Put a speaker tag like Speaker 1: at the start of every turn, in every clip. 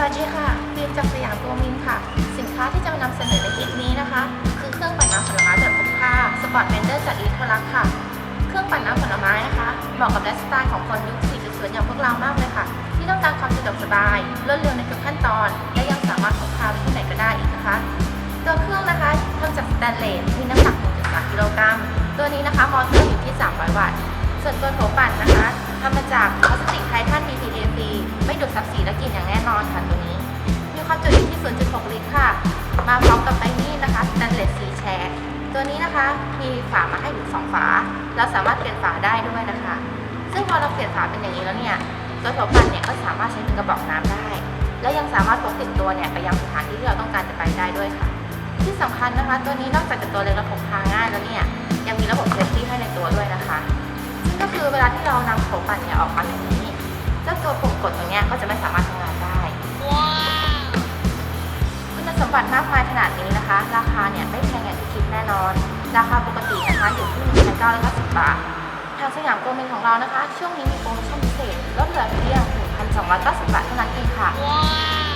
Speaker 1: สวัสดีค่ะฟิลจากสยามตัวมินค่ะ สินค้าที่จะนำเสนอในคลิปนี้นะคะ คือเครื่องปั่นน้ำผลไม้จากคุ้มค่าสปอร์ตเบนเดอร์จากอีทรักค่ะ เครื่องปั่นน้ำผลไม้นะคะเหมาะกับไลฟ์สไตล์ของคนยุค 4.0 อย่างพวกเรามากเลยค่ะ ที่ต้องการความสะดวกสบายรวดเร็วในทุกขั้นตอน และยังสามารถพกพาไปที่ไหนก็ได้อีกนะคะ ตัวเครื่องนะคะทำจากสแตนเลสมีน้ำหนัก 1.3 กิโลกรัม ตัวนี้นะคะมอเตอร์อยู่ที่ 300 วัตต์ ส่วนตัวโถปั่นนะคะทำมาจากพลาสติกไททัน PP ซับสสีและกลิ่นอย่างแน่นอนค่ะตัวนี้ มีความจุอยู่ที่ 0.6 ลิตรค่ะ มาพร้อมกับไบนี่นะคะสแตนเลสซีแชร์ตัวนี้นะคะมีฝามาให้ถึงสองฝา เราสามารถเปลี่ยนฝาได้ด้วยนะคะ ซึ่งพอเราเปลี่ยนฝาเป็นอย่างนี้แล้วเนี่ยตัวถัปั่นเนี่ยก็สามารถใช้เป็นกระบอกน้ำได้ และยังสามารถพกติดตัวเนี่ยไปยังสถานที่ที่เราต้องการจะไปได้ด้วยค่ะ ที่สำคัญนะคะ ตัวนี้นอกจากจะตัวเล็กและพกพาง่ายแล้วเนี่ยยังมีระบบเซฟตี้ให้ในตัวด้วยนะคะซึ่งก็คือเวลาที่เรานำถัปั่นเนี่ยออกมาเนี่ย นี้ยก็จะไม่สามารถทำงานได้คุณสมบัติมากมายขนาดนี้นะคะ ราคาเนี่ยไม่แพงอย่างที่คิดแน่นอน ราคาปกตินะคะอยู่ที่1,990บาท ทางสยามโกลเมนของเรานะคะ ช่วงนี้มีโปรโมชั่นพิเศษลดเหลือเพียง1,290บาทเท่านั้นเองค่ะ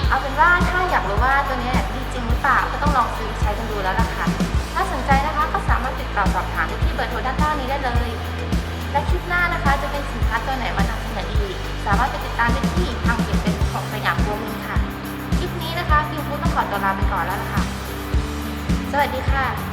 Speaker 1: เอาเป็นว่าถ้าอยากรู้ว่าตัวนี้ดีจริงหรือเปล่าก็ต้องลองซื้อใช้กันดูแล้วล่ะค่ะ ถ้าสนใจนะคะก็สามารถติดต่อสอบถามได้ที่เบอร์โทรด้านล่างนี้ได้เลย และคลิปหน้านะคะจะเป็นสินค้าตัวไหนมานำเสนอ สามารถไปติดตามได้ที่ทางเพจเป็นของสยามโกลเมนค่ะ คลิปนี้นะคะฟิวฟูต้องขอตัวลาไปก่อนแล้วล่ะค่ะ สวัสดีค่ะ